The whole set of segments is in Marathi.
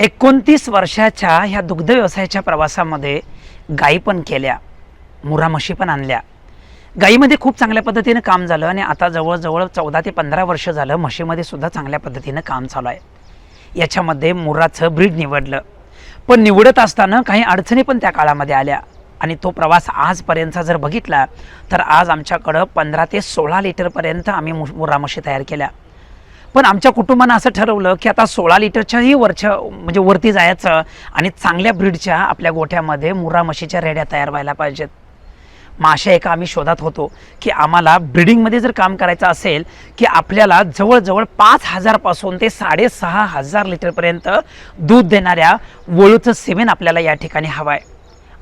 एकोणतीस वर्षाच्या ह्या दुग्ध व्यवसायाच्या प्रवासामध्ये गायी पण केल्या मुरा म्हशी पण आणल्या. गाईमध्ये खूप चांगल्या पद्धतीनं काम झालं आणि आता जवळजवळ चौदा ते पंधरा वर्ष झालं म्हशीमध्ये सुद्धा चांगल्या पद्धतीनं काम चालू आहे. याच्यामध्ये मुराचं ब्रीड निवडलं. पण निवडत असताना काही अडचणी पण त्या काळामध्ये आल्या आणि तो प्रवास आजपर्यंतचा जर बघितला तर आज आमच्याकडं पंधरा ते सोळा लिटरपर्यंत आम्ही मु- मुरा म्हशी तयार केल्या. पण आमच्या कुटुंबानं असं ठरवलं की आता सोळा लिटरच्याही वरच्या म्हणजे वरती जायचं आणि चांगल्या ब्रीडच्या आपल्या गोठ्यामध्ये मुर्रा म्हशीच्या रेड्या तयार व्हायला पाहिजेत. मग अशा एका आम्ही शोधात होतो की आम्हाला ब्रिडिंगमध्ये जर काम करायचं असेल की आपल्याला जवळजवळ पाच हजारपासून ते साडेसहा हजार लिटरपर्यंत दूध देणाऱ्या वळूचं सिमेंट आपल्याला या ठिकाणी हवं आहे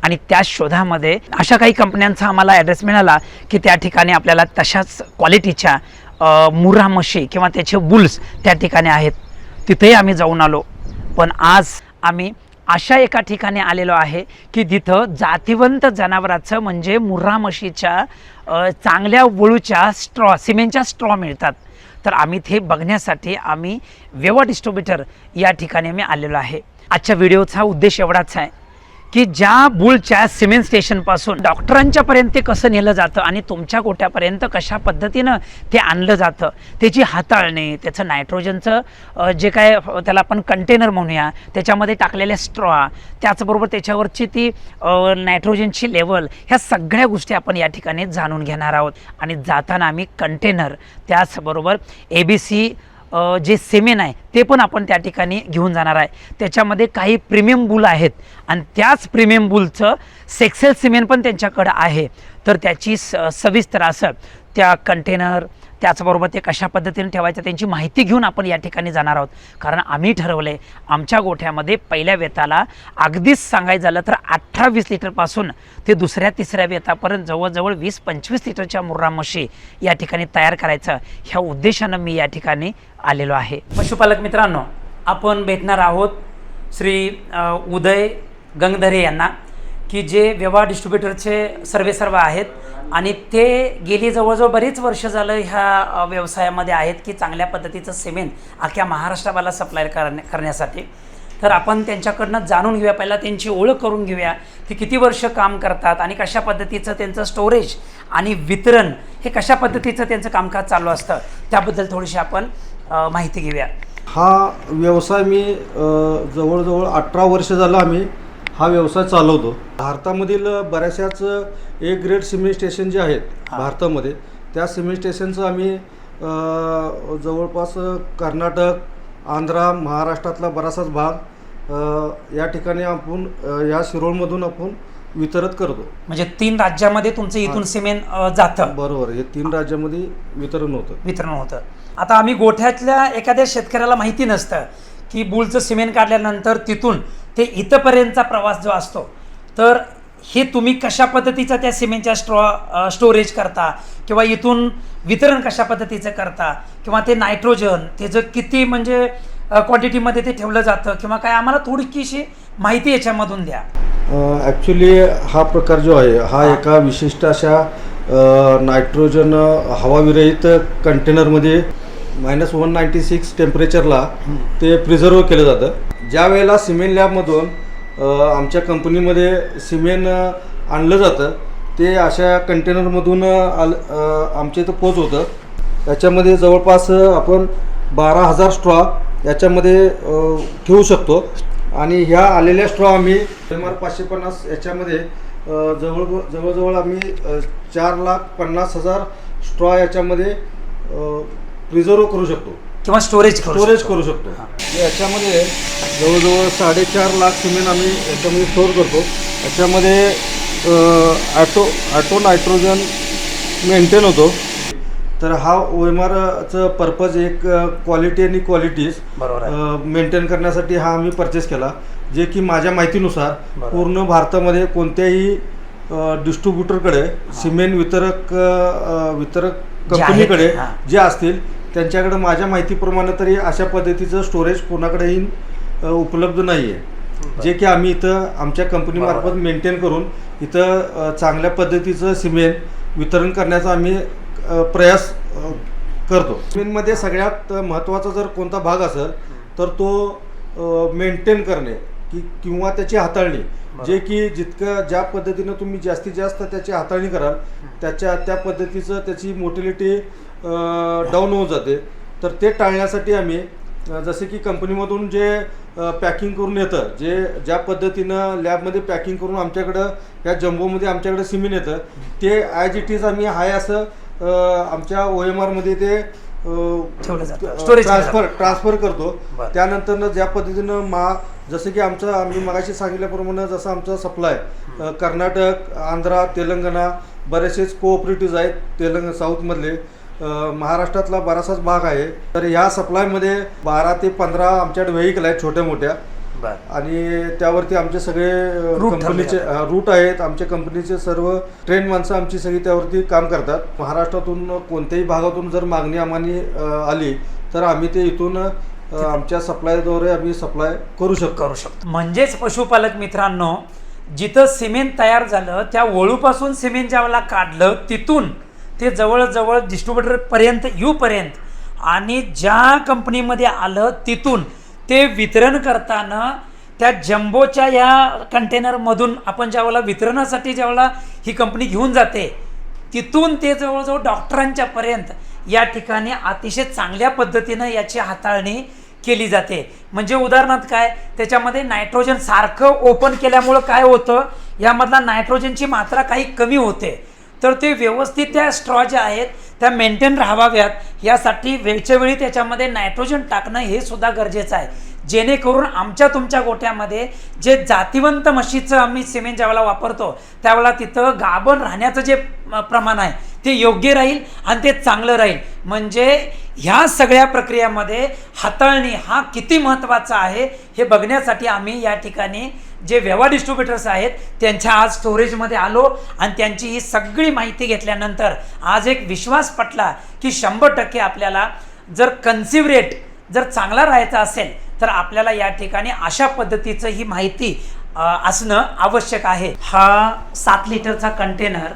आणि त्या शोधामध्ये अशा काही कंपन्यांचा आम्हाला ॲड्रेस मिळाला की त्या ठिकाणी आपल्याला तशाच क्वालिटीच्या अ, मुर्रा किंवा त्याचे बुल्स त्या ठिकाणी आहेत. तिथेही आम्ही जाऊन आलो. पण आज आम्ही अशा एका ठिकाणी आलेलो आहे की तिथं जातिवंत जनावराचं म्हणजे मुर्रा म्हशीच्या चांगल्या वळूच्या स्ट्रॉ सिमेंटच्या स्ट्रॉ मिळतात. तर आम्ही ते बघण्यासाठी आम्ही वेवा डिस्ट्रीब्युटर या ठिकाणी आम्ही आलेलो आहे. आजच्या व्हिडिओचा उद्देश एवढाच आहे. की ज्या बुलच्या सिमेंट स्टेशनपासून डॉक्टरांच्या पर्यंत ते कसं नेलं जातं आणि तुमच्या गोट्यापर्यंत कशा पद्धतीनं ते आणलं जातं त्याची हाताळणे त्याचं नायट्रोजनचं जे काय त्याला आपण कंटेनर म्हणूया त्याच्यामध्ये टाकलेल्या स्ट्रॉ त्याचबरोबर त्याच्यावरची ती नायट्रोजनची लेवल ह्या सगळ्या गोष्टी आपण या ठिकाणी जाणून घेणार आहोत. आणि जाताना आम्ही कंटेनर त्याचबरोबर ए बी सी जे सेमेन आहे ते पण आपण त्या ठिकाणी घेऊन जाणार आहे. त्याच्यामध्ये काही प्रीमियम बुल आहेत. आणि त्याच प्रीमियम बुलचं सेक्सेल सिमेंट पण त्यांच्याकडं आहे. तर त्याची स सविस्तर असं त्या कंटेनर त्याचबरोबर ते कशा पद्धतीने ठेवायचं त्यांची माहिती घेऊन आपण या ठिकाणी जाणार आहोत. कारण आम्ही ठरवलं आहे आमच्या गोठ्यामध्ये पहिल्या वेताला अगदीच सांगायचं झालं तर अठरा वीस लिटरपासून ते दुसऱ्या तिसऱ्या वेतापर्यंत जवळजवळ वीस पंचवीस लिटरच्या मुर्रा म्हशी या ठिकाणी तयार करायचं. ह्या उद्देशानं मी या ठिकाणी आलेलो आहे. पशुपालक मित्रांनो आपण भेटणार आहोत श्री उदय गंगधरे यांना की जे व्यवहार डिस्ट्रीब्युटरचे सर्वे सर्व आहेत. आणि ते गेली जवळजवळ बरीच वर्ष झालं ह्या व्यवसायामध्ये आहेत की चांगल्या पद्धतीचं सिमेंट अख्ख्या महाराष्ट्राला सप्लाय करण्या करण्यासाठी. तर आपण त्यांच्याकडनं जाणून घेऊया. पहिला त्यांची ओळख करून घेऊया की किती वर्ष काम करतात आणि कशा पद्धतीचं त्यांचं स्टोरेज आणि वितरण हे कशा पद्धतीचं त्यांचं कामकाज चालू असतं त्याबद्दल थोडीशी आपण माहिती घेऊया. हा व्यवसाय मी जवळजवळ अठरा वर्ष झालं आम्ही हा व्यवसाय चालवतो. भारतामधील बऱ्याचशाच ए ग्रेड सिमेंट स्टेशन जे आहेत. भारतामध्ये त्या सिमेंट स्टेशनचं आम्ही जवळपास कर्नाटक आंध्रा महाराष्ट्रातला बराचसाच भाग या ठिकाणी आपण या शिरोळमधून आपण वितरित करतो. म्हणजे तीन राज्यामध्ये तुमचं इथून सिमेंट जातं. बरोबर हे तीन राज्यामध्ये वितरण होतं. वितरण होतं. आता आम्ही गोठ्यातल्या एखाद्या शेतकऱ्याला माहिती नसतं. की बुलचं सिमेंट काढल्यानंतर तिथून ते इथंपर्यंतचा प्रवास जो असतो तर हे तुम्ही कशा पद्धतीचं त्या सिमेंटच्या स्ट्रॉ स्टोरेज करता? किंवा इथून वितरण कशा पद्धतीचं करता? किंवा ते नायट्रोजन त्याचं किती म्हणजे क्वांटिटीमध्ये ते ठेवलं जातं? किंवा काय? आम्हाला थोडीशी माहिती याच्यामधून द्या. ॲक्च्युली हा प्रकार जो आहे हा एका विशिष्ट अशा नायट्रोजन हवाविरहित कंटेनरमध्ये मायनस वन नाईन्टी सिक्स टेम्परेचरला ते प्रिझर्व केलं जातं. ज्या वेळेला सिमेंट लॅबमधून आमच्या कंपनीमध्ये सिमेंट आणलं जातं ते अशा कंटेनरमधून आल आमच्या इथं पोच होतं. याच्यामध्ये जवळपास आपण बारा हजार स्ट्रॉ याच्यामध्ये ठेवू शकतो. आणि ह्या आलेल्या स्ट्रॉ आम्ही सुमार पाचशे पन्नास याच्यामध्ये जवळ जवळजवळ आम्ही चार लाख पन्नास हजार स्ट्रॉ याच्यामध्ये प्रिझर्व करू शकतो किंवा स्टोरेज करू स्टोरेज. करू शकतो याच्यामध्ये जवळजवळ साडेचार लाख सिमेंट आम्ही याच्यामध्ये स्टोअर करतो याच्यामध्ये ॲटो ॲटो नायट्रोजन मेंटेन होतो तर हा ओ एम आरचं पर्पज एक क्वालिटी आणि क्वालिटीज बरोबर आहे. मेंटेन करण्यासाठी हा आम्ही परचेस केला जे की माझ्या माहितीनुसार. पूर्ण भारतामध्ये कोणत्याही डिस्ट्रीब्युटरकडे सिमेंट वितरक वितरक कंपनीकडे. जे असतील त्यांच्याकडे माझ्या माहितीप्रमाणे तरी अशा पद्धतीचं स्टोरेज कोणाकडेही उपलब्ध नाही आहे जे की आम्ही इथं आमच्या कंपनीमार्फत. मेंटेन करून इथं चांगल्या पद्धतीचं सिमेंट वितरण करण्याचा आम्ही प्रयास करतो. सिमेंटमध्ये सगळ्यात महत्त्वाचा जर कोणता भाग असेल तर तो मेंटेन करणे की किंवा त्याची हाताळणी. जे की जितकं ज्या पद्धतीनं तुम्ही जास्तीत जास्त त्याची हाताळणी कराल त्याच्या त्या पद्धतीचं त्याची मोटिलिटी डाऊन होऊन जाते तर ते टाळण्यासाठी आम्ही जसे की कंपनीमधून जे पॅकिंग करून येतं जे ज्या पद्धतीनं लॅबमध्ये पॅकिंग करून आमच्याकडं या जम्बोमध्ये आमच्याकडे सिमेंट येतं ते ॲज इट इज आम्ही हाय असं आमच्या ओ एम आरमध्ये ते ट्रान्सफर. ट्रान्सफर करतो. त्यानंतर ज्या पद्धतीनं मा जसं की आमचं आम्ही मगाशी सांगितल्याप्रमाणे जसं आमचा सप्लाय कर्नाटक आंध्रा तेलंगणा बरेचसेच कोऑपरेटिव्ह आहेत तेलंगणा साऊथमधले महाराष्ट्रातला बराचसाच भाग आहे. तर ह्या सप्लायमध्ये बारा ते पंधरा आमच्याकडे व्हेकल आहेत छोट्या मोठ्या आणि त्यावरती आमचे सगळे कंपनीचे रूट आहेत. आमच्या कंपनीचे सर्व ट्रेन माणसं आमची सगळी त्यावरती काम करतात. महाराष्ट्रातून कोणत्याही भागातून जर मागणी आम्हाला आली तर आम्ही ते इथून आमच्या सप्लायद्वारे आम्ही सप्लाय करू शकतो. करू शकतो. म्हणजेच पशुपालक मित्रांनो जिथं सिमेंट तयार झालं त्या वळूपासून सिमेंट ज्यावेळेला काढलं तिथून ते जवळजवळ डिस्ट्रीब्युटरपर्यंत येऊपर्यंत. आणि ज्या कंपनीमध्ये आलं तिथून ते वितरण करताना त्या जम्बोच्या या कंटेनरमधून आपण ज्यावेळेला वितरणासाठी ज्यावेळेला ही कंपनी घेऊन जाते तिथून ते जवळजवळ डॉक्टरांच्या पर्यंत या ठिकाणी अतिशय चांगल्या पद्धतीनं याची हाताळणी केली जाते. म्हणजे उदाहरणार्थ काय त्याच्यामध्ये नायट्रोजन सारखं ओपन केल्यामुळं काय होतं यामधला नायट्रोजनची मात्रा काही कमी होते. तर ते व्यवस्थित त्या स्ट्रॉ ज्या आहेत त्या मेंटेन राहाव्यात. यासाठी वेळच्या वेळी त्याच्यामध्ये नायट्रोजन टाकणं हे सुद्धा गरजेचं आहे. जेणेकरून आमच्या तुमच्या गोट्यामध्ये जे जातिवंत म्हशीचं आम्ही सिमेंट ज्यावेळेला वापरतो त्यावेळेला तिथं गाभण राहण्याचं जे प्रमाण आहे ते योग्य राहील आणि ते चांगलं राहील. म्हणजे ह्या सगळ्या प्रक्रियामध्ये हाताळणी हा किती महत्त्वाचा आहे हे बघण्यासाठी आम्ही या ठिकाणी जे व्यवहार डिस्ट्रीब्युटर्स आहेत त्यांच्या आज स्टोरेजमध्ये आलो आणि त्यांची ही सगळी माहिती घेतल्यानंतर आज एक विश्वास पटला की शंभर टक्के आपल्याला जर कन्सिव्ह रेट जर चांगला राहायचा असेल तर आपल्याला या ठिकाणी अशा पद्धतीचं ही माहिती असणं आवश्यक आहे. हा सात लिटरचा कंटेनर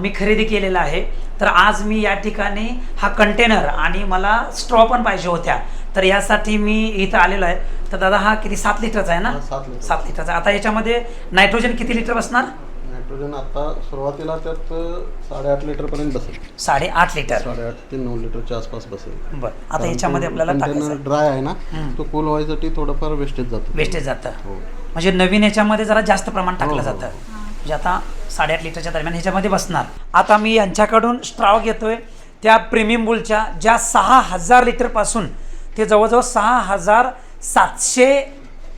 मी खरेदी केलेला आहे. तर आज मी या ठिकाणी हा कंटेनर आणि मला स्ट्रॉ पण पाहिजे होत्या. तर यासाठी मी इथं आलेलो आहे. तर दादा हा किती सात लिटरचा आहे ना? हा, सात लिटर. सात लिटरचा. आता याच्यामध्ये नायट्रोजन किती लिटर बसणार? नायट्रोजन आता सुरुवातीला त्यात साडेआठ लिटर पर्यंत बसेल. साडेआठ लिटर. साडेआठ ते नऊ लिटरच्या आसपास बसेल. बरं. आता याच्यामध्ये आपल्याला टाकायचं ड्राय आहे ना. तो कूल व्हायसाठी थोडंफार वेस्टेज जातो. वेस्टेज जातं. हो. म्हणजे नवीन याच्यामध्ये जरा जास्त प्रमाण टाकलं हो, हो. जातं. म्हणजे आता साडेआठ लिटरच्या दरम्यान ह्याच्यामध्ये बसणार. आता मी यांच्याकडून स्ट्राव घेतोय. त्या प्रीमियम बुलच्या ज्या सहा हजार लिटरपासून ते जवळजवळ सहा हजार सातशे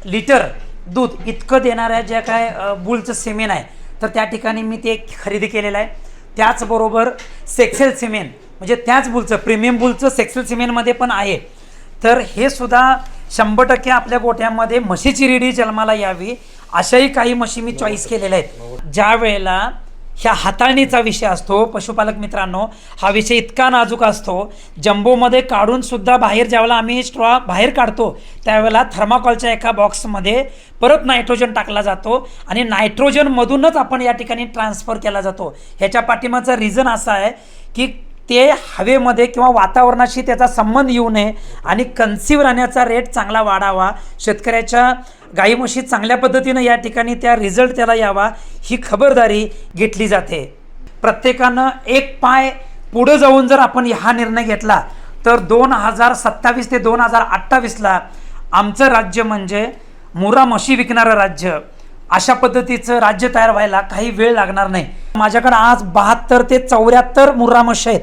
लिटर दूध इतकं देणाऱ्या ज्या काय बुलचं सिमेंट आहे तर त्या ठिकाणी मी ते खरेदी केलेलं आहे. त्याचबरोबर सेक्सेल सिमेंट म्हणजे त्याच बुलचं प्रीमियम बुलचं सेक्सेल सिमेंटमध्ये पण आहे. तर हे सुद्धा शंभर टक्के आपल्या गोठ्यामध्ये म्हशीची रेडी जन्माला यावी अशाही काही म्हशी मी चॉईस केलेल्या आहेत. ज्या वेळेला ह्या हाताळणीचा विषय असतो. पशुपालक मित्रांनो हा विषय इतका नाजूक असतो. जम्बोमध्ये काढूनसुद्धा बाहेर ज्यावेळेला आम्ही स्ट्रॉ बाहेर काढतो त्यावेळेला थर्माकॉलच्या एका बॉक्समध्ये परत नायट्रोजन टाकला जातो आणि नायट्रोजनमधूनच आपण या ठिकाणी ट्रान्सफर केला जातो. ह्याच्या पाठीमागचं रिझन असा आहे की ते हवेमध्ये किंवा वातावरणाशी त्याचा संबंध येऊ नये आणि कन्सिव्ह राहण्याचा रेट चांगला वाढावा. शेतकऱ्याच्या गाई म्हशी चांगल्या पद्धतीनं या ठिकाणी त्या रिझल्ट त्याला यावा ही खबरदारी घेतली जाते. प्रत्येकानं एक पाय पुढं जाऊन जर आपण हा निर्णय घेतला तर दोन हजार सत्तावीस ते दोन हजार अठ्ठावीसला आमचं राज्य म्हणजे मुरा म्हशी विकणारं राज्य. अशा पद्धतीचं राज्य तयार व्हायला काही वेळ लागणार नाही. माझ्याकडे आज बहात्तर ते चौऱ्याहत्तर मुर्रा म्हशी आहेत.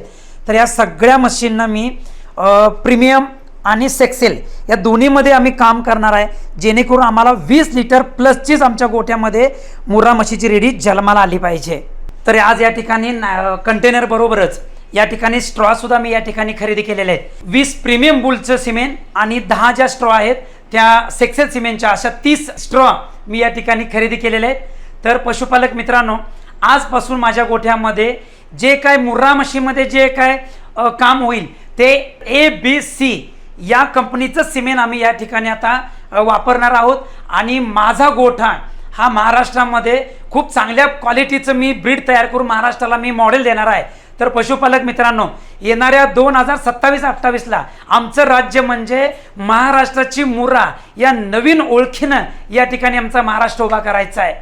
तर या सगळ्या म्हशींना मी प्रीमियम आणि सेक्सेल या दोन्हीमध्ये आम्ही काम करणार आहे. जेणेकरून आम्हाला वीस लिटर प्लसचीच आमच्या गोठ्यामध्ये मुर्रा म्हशीची रेडी जन्माला आली पाहिजे. तर आज या ठिकाणी कंटेनर बरोबरच या ठिकाणी स्ट्रॉ सुद्धा मी या ठिकाणी खरेदी केलेले आहेत. वीस प्रीमियम बुलचं सिमेंट आणि दहा ज्या स्ट्रॉ आहेत त्या सेक्सेल सिमेंटच्या अशा तीस स्ट्रॉ मी या ठिकाणी खरेदी केलेले आहेत तर पशुपालक मित्रांनो आजपासून माझ्या गोठ्यामध्ये जे काय मुर्रा म्हशीमध्ये जे काय काम होईल ते ए बी सी या कंपनीचं सिमेंट आम्ही या ठिकाणी आता वापरणार आहोत. आणि माझा गोठा हा महाराष्ट्रामध्ये खूप चांगल्या क्वालिटीचं मी ब्रीड तयार करून महाराष्ट्राला मी मॉडेल देणार आहे. तर पशुपालक मित्रांनो येणाऱ्या दोन हजार सत्तावीस अठ्ठावीसला आमचं राज्य म्हणजे महाराष्ट्राची मुरा या नवीन ओळखीनं या ठिकाणी आमचा महाराष्ट्र उभा करायचा आहे.